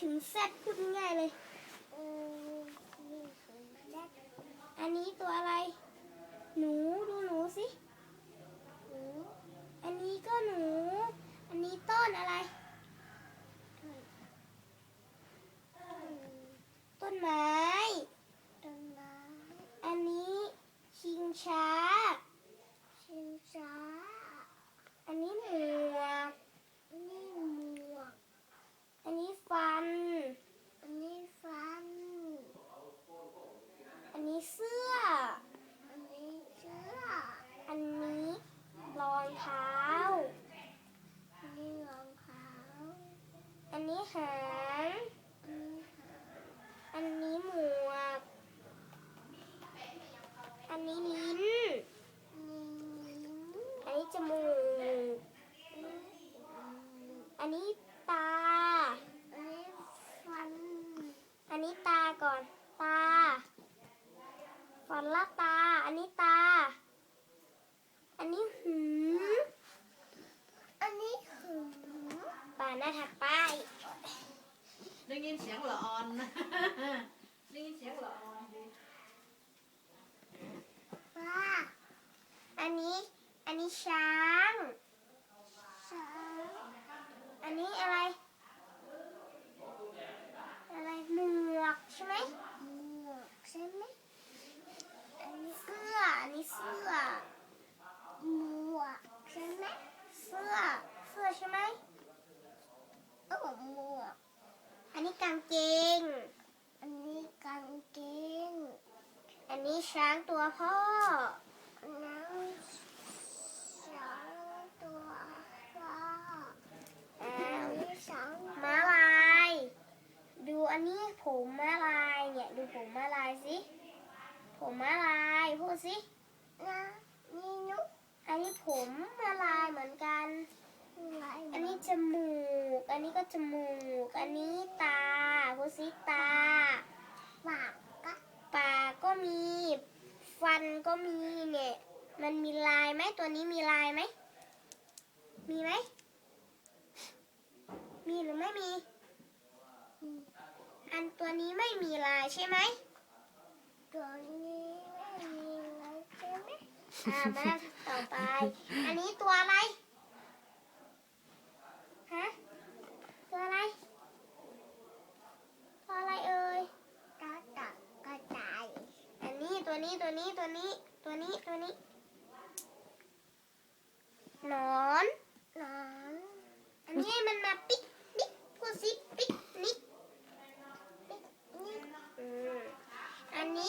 ถึงแซดพูดง่ายเลย อันนี้ตัวอะไร หนูดูหนูสิ หนู อันนี้ก็หนู อันนี้ต้นอะไร ต้นไม้ ต้นไม้ อันนี้ชิงช้า ชิงช้า อันนี้หมวก นี่หมวก อันนี้ฟัน อันนี้ฟัน อันนี้เสื้อ อันนี้เชือ อันนี้รองเท้า อันนี้รองเท้า อันนี้หาง อันนี้หาง อันนี้หมวก อันนี้ลิ้น อันนี้นิ้ว อันนี้จมูก อันนี้ตา อันนี้ฟัน อันนี้ตาก่อน ตา ฟันละ ตา อันนี้ตา อันนี้หืมอันนี้หูป่าหน้าถักไป ได้ยินเสียงละออนนะได้ยินเสียงละออนดีป้าอันนี้ อันนี้ช้าง ช้าง อันนี้อะไรอะไรหมวกใช่ไหม หมวกใช่ไหม อันนี้เสื้อ อันนี้เสื้อ หมวกใช่ไหม เสื้อ เสื้อใช่ไหม เออหมวก อันนี้กางเกง อันนี้กางเกง อั นี้ช้างตัวพ่อน้ำช้างตัวฟ้าอ่อันนี้ช้างม้าลาย ดูอันนี้ผมม้าลายเนี่ยดูผมม้าลายสิผมม้าลายพูดสินะนี่นุ๊กอันนี้ผมม้าลายเหมือนกัน อันนี้จมูก อันนี้ก็จมูก อันนี้ตาพูดสิตา ปากก็ ปากก็มี ฟันก็มีเนี่ย มันมีลาย ไหมตัวนี้มีลายไหม มีไหม มีหรือไม่มี อันตัวนี้ไม่มีลายใช่ไหม ตัวนี้ไม่มีอะไรใช่ไหม อ่ามาต่อไป อันนี้ตัวอะไร ฮะ ตัวอะไร ตัวอะไรเอ่ยกระตักกระต่าย อันนี้ตัวนี้ตัวนี้ตัวนี้ตัวนี้ตัวนี้ non.